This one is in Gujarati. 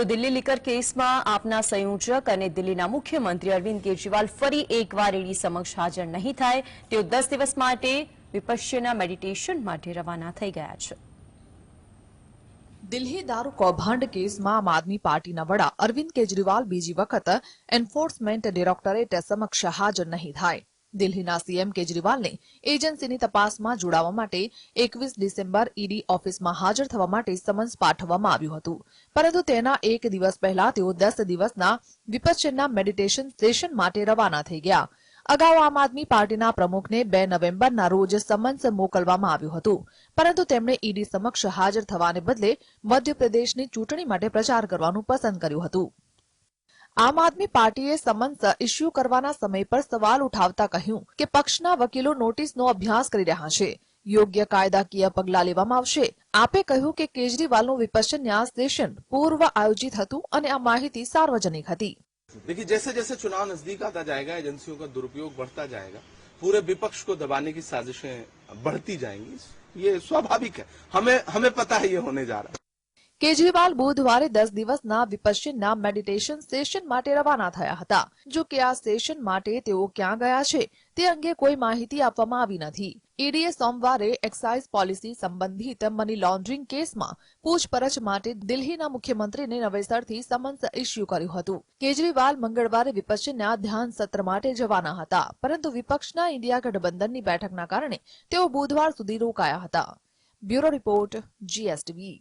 તો દિલ્હી લીકર કેસમાં આપના સંયોજક અને દિલ્હીના મુખ્યમંત્રી અરવિંદ કેજરીવાલ ફરી એકવાર ઈડી સમક્ષ હાજર નહીં થાય. તેઓ દસ દિવસ માટે વિપક્ષના મેડિટેશન માટે રવાના થઈ ગયા છે. દિલ્હી દારૂ કૌભાંડ કેસમાં આમ આદમી પાર્ટીના વડા અરવિંદ કેજરીવાલ બીજી વખત એન્ફોર્સમેન્ટ ડિરેક્ટરેટ સમક્ષ હાજર નહીં થાય. દિલ્હીના સીએમ કેજરીવાલને એજન્સીની તપાસમાં જોડાવા માટે એકવીસ ડિસેમ્બર ઈડી ઓફિસમાં હાજર થવા માટે સમન્સ પાઠવવામાં આવ્યું હતું. પરંતુ તેના એક દિવસ પહેલા તેઓ દસ દિવસના વિપક્ષના મેડિટેશન સેશન માટે રવાના થઈ ગયા. અગાઉ આમ આદમી પાર્ટીના પ્રમુખને બે નવેમ્બરના રોજ સમન્સ મોકલવામાં આવ્યું હતું. પરંતુ તેમણે ઈડી સમક્ષ હાજર થવાને બદલે મધ્યપ્રદેશની ચૂંટણી માટે પ્રચાર કરવાનું પસંદ કર્યું હતું. આમ આદમી પાર્ટીએ સમન્સ ઇસ્યુ કરવાના સમય પર સવાલ ઉઠાવતા કહ્યું કે પક્ષના વકીલો નોટિસનો અભ્યાસ કરી રહ્યા છે યોગ્ય કાયદાકીય પગલાં લેવામાં આવશે આપે કહ્યું કે કેજરીવાલનું વિપશ્યના સેશન પૂર્વ આયોજિત હતું અને આ માહિતી સાર્વજનિક હતી देखिए जैसे जैसे चुनाव नजदीक आता जाएगा एजेंसियों का दुरुपयोग बढ़ता जाएगा पूरे विपक्ष को दबाने की साजिशें बढ़ती जाएंगी ये स्वाभाविक है हमें हमें पता है ये होने जा रहा है કેજરીવાલ બુધવારે દસ દિવસના વિપશ્યના મેડિટેશન સેશન માટે રવાના થયા હતા. જો કે આ સેશન માટે તેઓ ક્યાં ગયા છે, તે અંગે કોઈ માહિતી આપવામાં આવી નથી. ઈડીએ સોમવારે એક્સાઇઝ પોલિસી સંબંધિત મની લોન્ડરિંગ કેસમાં પૂછપરછ માટે દિલ્હીના મુખ્યમંત્રીને નવેસરથી સમન્સ ઇસ્યુ કર્યું હતું. કેજરીવાલ મંગળવારે વિપક્ષના ધ્યાન સત્ર માટે જવાના હતા, પરંતુ વિપક્ષના ઇન્ડિયા ગઠબંધનની બેઠકના કારણે તેઓ બુધવાર સુધી રોકાયા હતા. Bureau report, GSTV.